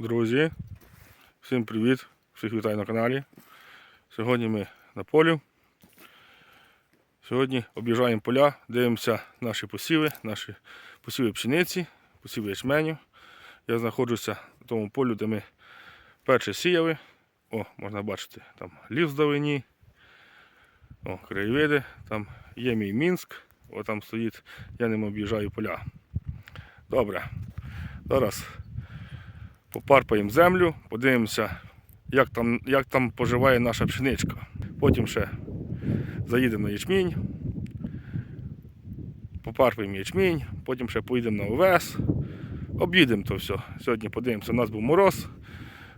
Друзі, всім привіт! Всіх вітаю на каналі. Сьогодні ми на полі. Сьогодні об'їжджаємо поля, дивимося наші посіви, наші посіви пшениці, посіви ячменю. Я знаходжуся на тому полю, де ми перше сіяли. О, можна бачити, там ліс вдалині. О, краєвиди, там є мій Мінськ, о там стоїть, я ним об'їжджаю поля. Добре. Зараз попарпаємо землю, подивимося, як там, як там поживає наша пшеничка. Потім ще заїдемо на ячмінь, попарпаємо ячмінь, потім ще поїдемо на овес, об'їдемо то все. Сьогодні подивимося, у нас був мороз,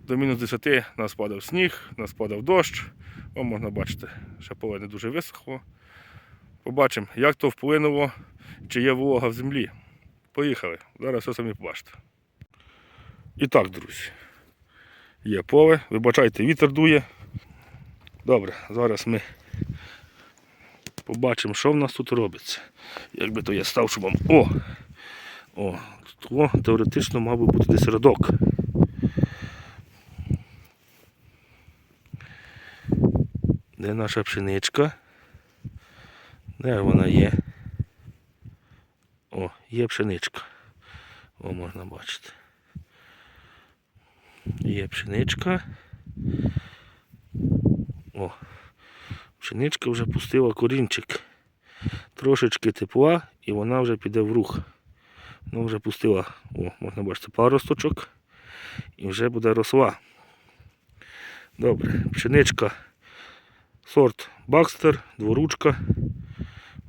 до мінус 10 у нас падав сніг, нас падав дощ. О, можна бачити, ще поле не дуже висохло. Побачимо, як то вплинуло, чи є волога в землі. Поїхали. Зараз все самі побачите. І так, друзі. Є поле, вибачайте, вітер дує. Добре, зараз ми побачимо, що в нас тут робиться. Якби то я став, щоб вам. О! О, тут теоретично мав би бути десь рядок. Де наша пшеничка? Де вона є? О, є пшеничка. О, можна бачити. Є пшеничка. О, пшеничка вже пустила корінчик. Трошечки тепла і вона вже піде в рух. Ну, вже пустила, о, можна бачити, паросточок і вже буде росла. Добре, пшеничка, сорт Бакстер, дворучка,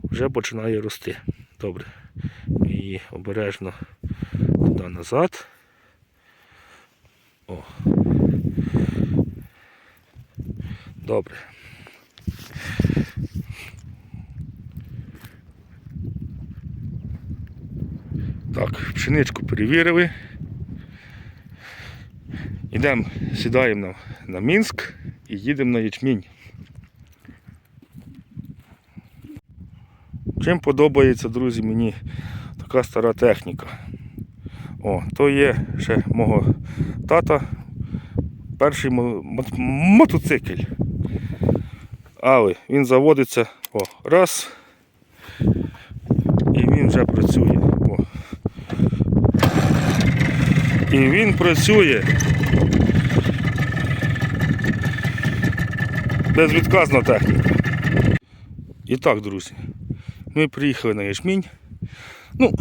вже починає рости. Добре. Її обережно туди назад. О. Добре. Так, пшеничку перевірили. Йдемо, сідаємо на, на Мінськ і їдемо на ячмінь. Чим подобається, друзі, мені така стара техніка. О, то є ще мого тата перший мо- мо- мотоцикль. Але він заводиться о, раз. І він вже працює. О. І він працює. Безвідказна техніка. І так, друзі, ми приїхали на Ячмінь. Ну,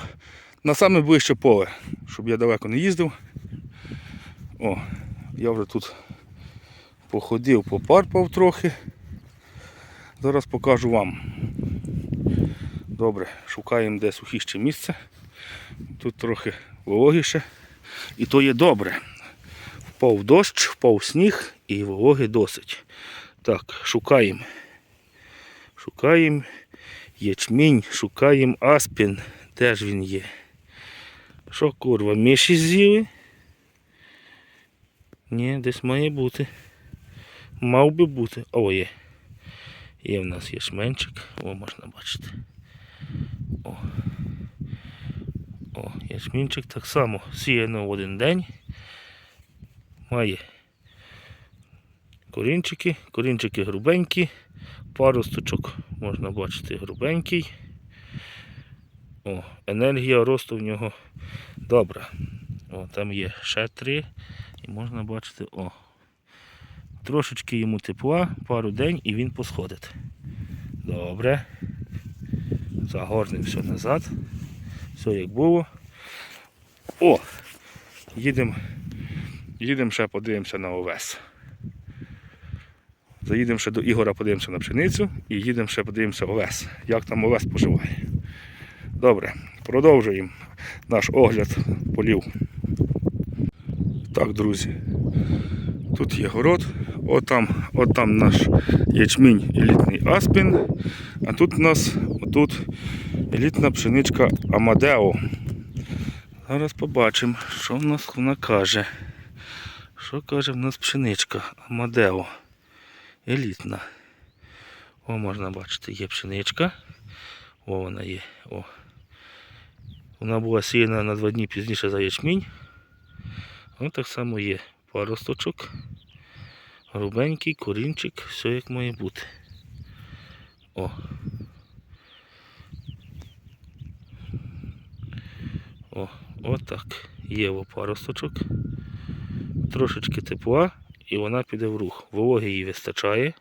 на саме ближче поле, щоб я далеко не їздив. О, я вже тут походив, попарпав трохи. Зараз покажу вам. Добре, шукаємо де сухіще місце. Тут трохи вологіше. І то є добре. Впав дощ, впав сніг і вологи досить. Так, шукаємо. Шукаємо ячмінь, шукаємо аспін. Де ж він є? Що курва, миші з'їли? Ні, десь має бути. Мав би бути. О, є. Є в нас ячменчик. О, можна бачити. О. О, ячмінчик так само сіяно в один день. Має корінчики, корінчики грубенькі, паросточок можна бачити грубенький. О, енергія росту в нього добра. О, там є ще три. І можна бачити, о. Трошечки йому тепла, пару день і він посходить. Добре. Загорнемо все назад. Все як було. О! Їдемо їдемо ще подивимося на овес. Заїдемо ще до Ігора, подивимося на пшеницю і їдемо ще подивимося овес. Як там овес поживає. Добре, продовжуємо наш огляд полів. Так, друзі. Тут є город, отам, отам наш ячмінь елітний аспін, а тут у нас отут елітна пшеничка Амадео. Зараз побачимо, що в нас вона каже. Що каже в нас пшеничка Амадео. Елітна. О, можна бачити, є пшеничка. О, вона є. О. Вона була сіяна на два дні пізніше за ячмінь. Ну так само є паросточок, грубенький, корінчик, все як має бути. О. О, отак. Є паросточок. Трошечки тепла і вона піде в рух. Вологи їй вистачає.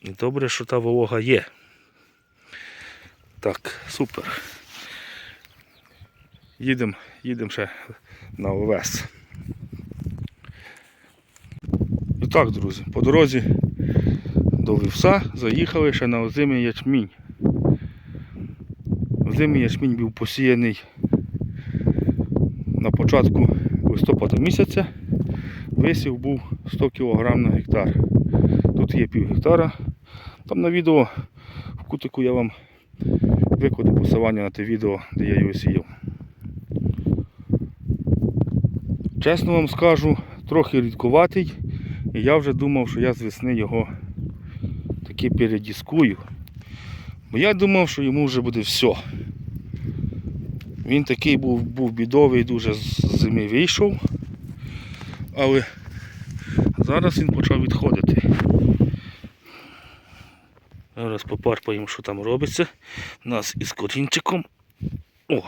І добре, що та волога є. Так, супер. Їдемо їдем ще на овес. І так, друзі, по дорозі до вівса заїхали ще на озимий ячмінь. Озимий ячмінь був посіяний на початку листопада місяця. Висів був 100 кг на гектар. Тут є пів гектара. Там на відео в кутику я вам викладу посилання на те відео, де я його сіяв. Чесно вам скажу, трохи рідкуватий, і я вже думав, що я з весни його таки передіскую. Бо я думав, що йому вже буде все. Він такий був, був бідовий, дуже з зими вийшов, але зараз він почав відходити. Зараз попарпаємо, що там робиться. У нас із корінчиком. О!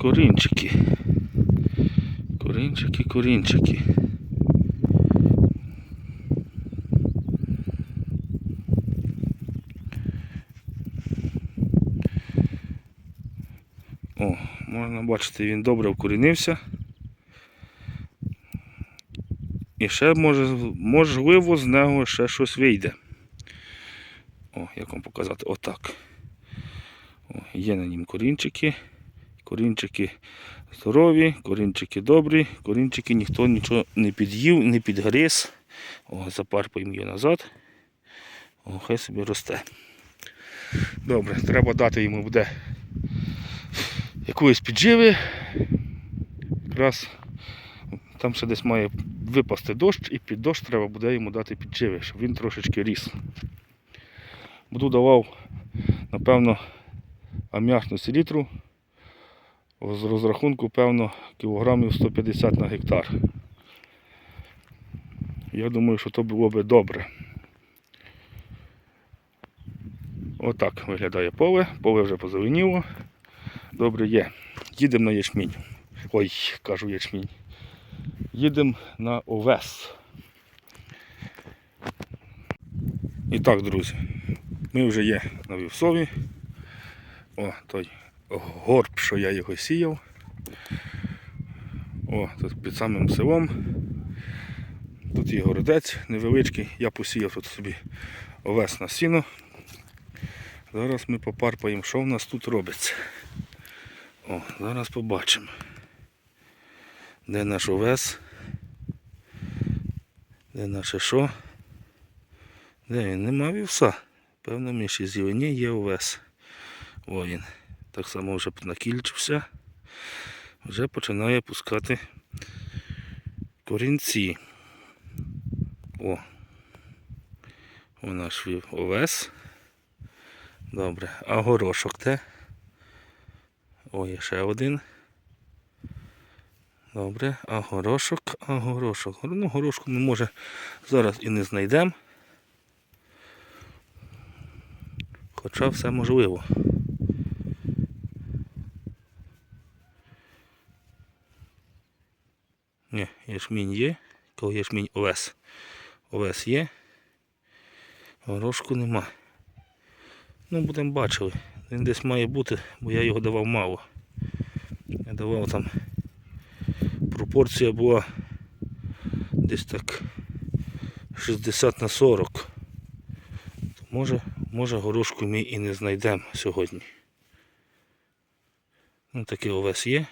Корінчики. Корінчики, корінчики. О, можна бачити, він добре вкорінився. І ще може, можливо з нього ще щось вийде. О, як вам показати? Отак. О, є на нім корінчики. Корінчики здорові, корінчики добрі, корінчики ніхто нічого не під'їв, не підгриз. О, запарпаємо її назад. О, хай собі росте. Добре, треба дати йому буде якоїсь підживи. Якраз там ще десь має випасти дощ, і під дощ треба буде йому дати підживи, щоб він трошечки ріс. Буду давав, напевно, аміачну селітру з розрахунку, певно, кілограмів 150 на гектар. Я думаю, що то було би добре. Отак виглядає поле, поле вже позеленіло. Добре є. Їдемо на ячмінь. Ой, кажу ячмінь. Їдемо на овес. І так, друзі, ми вже є на вівсові. О, той горб, що я його сіяв. О, тут під самим селом. Тут є городець невеличкий. Я посіяв тут собі овес на сіно. Зараз ми попарпаємо, що в нас тут робиться. О, зараз побачимо. Де наш овес? Де наше що? Де він? Нема вівса. Певно, міші зелені є овес. О він. Так само вже накільчився. Вже починає пускати корінці. О. О наш вів овес. Добре. А горошок де? О, є ще один. Добре, а горошок, а горошок. Ну, горошку ми може зараз і не знайдемо. Хоча все можливо. Ні, ячмінь є. Коли ячмінь овес. Овес є. Горошку нема. Ну, будемо бачили. Він десь має бути, бо я його давав мало. Я давав там. Пропорція була десь так 60 на 40. То може, може горошку ми і не знайдемо сьогодні. Ну такий овес є.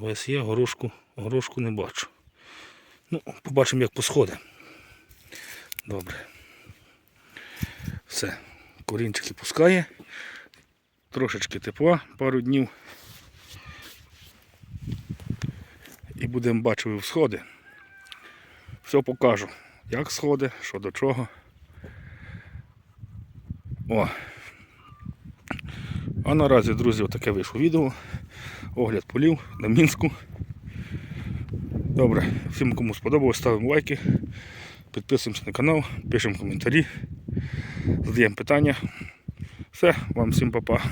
Овес є, горошку, горошку не бачу. Ну, побачимо як посходи. Добре. Все. Корінчики пускає. Трошечки тепла, пару днів. І будемо бачити всходи. Все покажу. Як сходи, що до чого. О. А наразі, друзі, отаке вийшло відео. Огляд полів на Мінську. Добре, всім кому сподобалось, ставимо лайки, підписуємося на канал, пишемо коментарі, задаємо питання. Все, вам всім па-па.